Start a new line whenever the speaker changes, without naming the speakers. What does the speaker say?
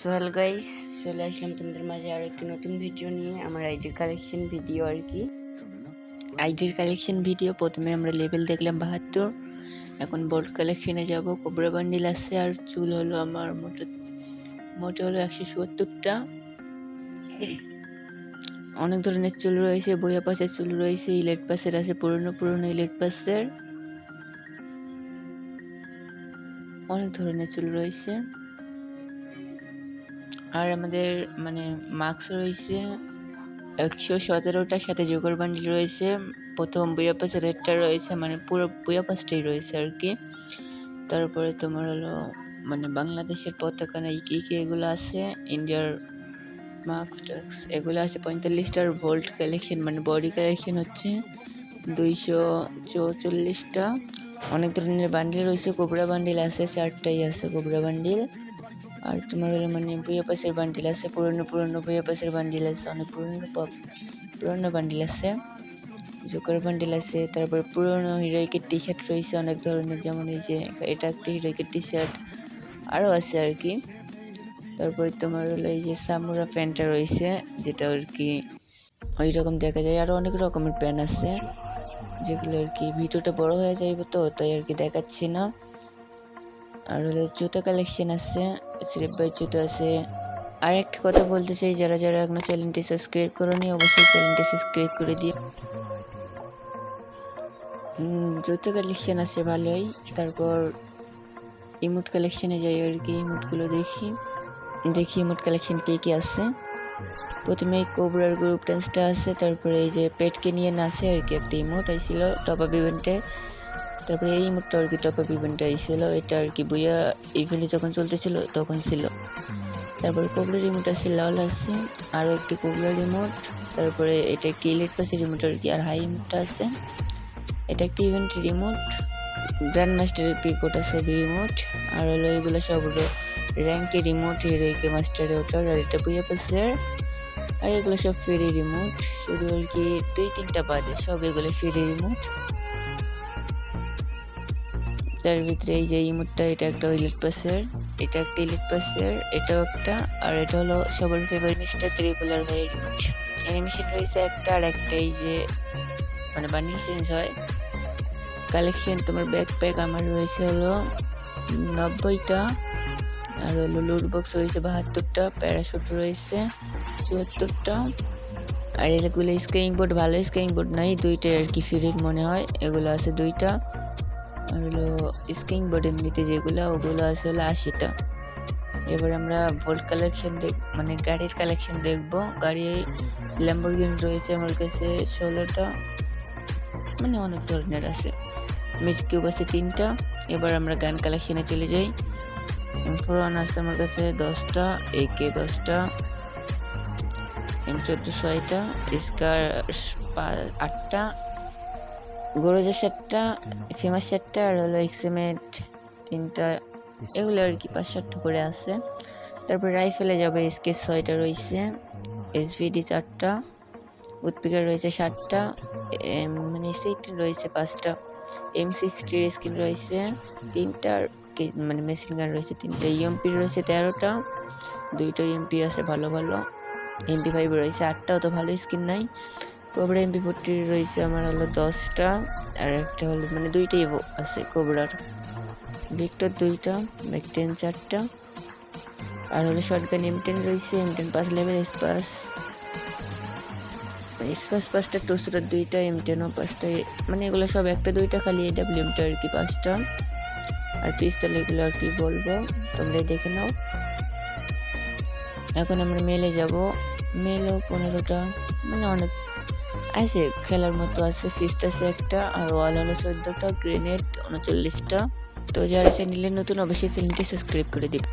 So hello guys চলে আসলাম তোমাদের মাঝে আর একটি নতুন ভিডিও নিয়ে, আমার আইডির কালেকশন ভিডিও আর কি। আইডির কালেকশন ভিডিও প্রথমে আমরা লেভেল দেখলাম বাহাত্তর। এখন বোর্ড কালেকশনে যাব কোবরা বান্ডিল আছে আর চুল হলো আমার মোটে মোটে হলো একশো সত্তরটা। অনেক ধরনের চুল রয়েছে, বইয়া পাশের চুল রয়েছে ইলেট পাসের আছে, পুরনো পুরনো ইলেট পাসের অনেক ধরনের চুল রয়েছে। আর আমাদের মানে মার্কস রয়েছে একশো সতেরোটার সাথে জোগাড় বান্ডিল রয়েছে। প্রথম বুয়াপাস রেটটা রয়েছে মানে পুরো বুয়াপাসটাই রয়েছে আর কি। তারপরে তোমার হলো মানে বাংলাদেশের পতাকা না কী কি এগুলো আছে? ইন্ডিয়ার মার্কস টাক্স এগুলো আছে পঁয়তাল্লিশটার ভোল্ট কালেকশন মানে বডি কালেকশন হচ্ছে দুইশো চৌচল্লিশটা। অনেক ধরনের বান্ডিল রয়েছে, কোবরা বান্ডিল আছে, চারটাই আছে কোবরা বান্ডিল। আর তোমার হলো মানে বইয়া পাশের বান্ডিল আছে, পুরনো পুরনো বইয়া পাশের বান্ডিল আছে, অনেক পুরনো পুরনো বান্ডিল আছে। জোকার বান্ডিল আছে, তারপর পুরনো হিরোইকের টি শার্ট রয়েছে, অনেক ধরনের, যেমন এই যে এটা একটা হিরোইকের টি শার্ট আরও আছে আর কি। তারপরে তোমার হলো এই যে সামুরা প্যান্টটা রয়েছে, যেটা আর কি ওই রকম দেখা যায়। আরও অনেক রকমের প্যান্ট আছে, যেগুলো আর কি ভিডিওটা বড় হয়ে যাইবে তো, তাই আর কি দেখাচ্ছি না। আর হলো জুতো কালেকশন আছে জুতো আছে। আর একটা কথা বলতে চাই যারা যারা এখনও চ্যানেলটি সাবস্ক্রাইব করোনি অবশ্যই চ্যানেলটি সাবস্ক্রাইব করে উম, জুতো কালেকশন আছে ভালোই। তারপর ইমোট কালেকশনে যাই আর কি ইমোটগুলো দেখি। দেখি ইমোট কালেকশন কে কি আছে। প্রথমে কোবরার গ্রুপ ডান্সটা আছে তারপরে এই যে পেটকে নিয়ে নাচে আর কি একটা ইমোট আইছিল টপ আপ ইভেন্টে তারপরে এই ইমোটটা আর কি টপ আপ ইভেন্টে আইছিল এটা আর কি বইয়া ইভেন্টে যখন চলতেছিল, তখন ছিল। তারপরে কোবলার রিমোট আছে লাল আছে আরও একটি কোবলার রিমোট তারপরে এটা কি ইলেট পাসের রিমোট আর কি, আর হাই রিমোটটা আছে। এটা একটি ইভেন্ট রিমোট গ্র্যান্ড মাস্টারের পিকোটা ছবি রিমোট আর হলো এগুলো সব র্যাঙ্কের রিমোট হিরোইকে মাস্টারে ওঠার, আর এটা বইয়া পাসের। আর এগুলো সব ফ্রি রিমোট শুধু আর কি দুই তিনটা বাদে, সব এগুলো ফ্রি রিমোট তার ভিতরে এই যে ইমোটটা এটা একটা ইলেট পাসের এটা একটা ইলেট পাসের এটাও একটা, আর এটা হলো সবার ফেভারিট মিস্টার ত্রিপুলার রিমোট অ্যানিমেশন রয়েছে একটা আর একটা এই যে মানে বান্ডিল চেঞ্জ হয়। কালেকশন তোমার ব্যাকপ্যাক আমার রয়েছে হলো নব্বইটা, আর হলো লুট বক্স রয়েছে বাহাত্তরটা প্যারাশুট রয়েছে চুয়াত্তরটা। আর এগুলো স্কেইং বোর্ড ভালো স্কেইং বোর্ড নাই দুইটাই আর কি ফ্রির মনে হয়, এগুলো আছে দুইটা। হলো স্কিং বোর্ড এমনিতে যেগুলো, ওগুলো আছে হলো আশিটা। এবার আমরা ভোল্ট কালেকশন দেখ মানে গাড়ির কালেকশন দেখব। গাড়ি ল্যাম্বরগিনি রয়েছে আমার কাছে ষোলোটা মানে অনেক ধরনের আছে। মিস কিউব আছে তিনটা। এবার আমরা গান কালেকশনে চলে যাই। ফোরন আছে আমার কাছে দশটা একে দশটা এম চোদ্দ ছয়টা স্কার আটটা গরুজের সাতটা ফেমাস সাতটা আর হলো এক্সিমেট তিনটা। এগুলো আর কি পাঁচ সাতটা করে আছে। তারপর রাইফেলে যাবে এসকে ছয়টা রয়েছে। এসভিডি চারটা উৎপিকার রয়েছে সাতটা মানে সিক্সটিন রয়েছে পাঁচটা। এম সিক্সটির স্কিন রয়েছে। তিনটা মানে মেশিন গান রয়েছে তিনটা। ইএমপি রয়েছে তেরোটা। দুইটা ইএমপি আছে ভালো ভালো। এমপি ফাইভ রয়েছে আটটাও তো ভালো স্কিন নাই। কোবরা এমপি ফোরটি রয়েছে আমার হলো দশটা, আর একটা হলো মানে দুইটাই আছে কোবরার। ভিক্টর দুইটা ম্যাকটেন চারটা, আর হলো শর্টগান এম টেন রয়েছে এম টেন পাঁচ লেভেল স্পাস স্পাস পাঁচটা টুসুরার দুইটা এম টেনও পাঁচটা মানে এগুলো সব একটা দুইটা খালি এডাব্লিউ এমটা আর কি পাঁচটা। আর পিস্তল এগুলো আর কি বলব তোমরা দেখে নাও। এখন আমরা মেলে যাব। মেলও পনেরোটা মানে অনেক আছে খেলার মতো আছে ফিস্ট আছে একটা আর ওয়াল হলো চোদ্দোটা গ্রেনেড উনচল্লিশটা তো যারা চ্যানেলে নতুন অবশ্যই চ্যানেলটি সাবস্ক্রাইব করে দিবে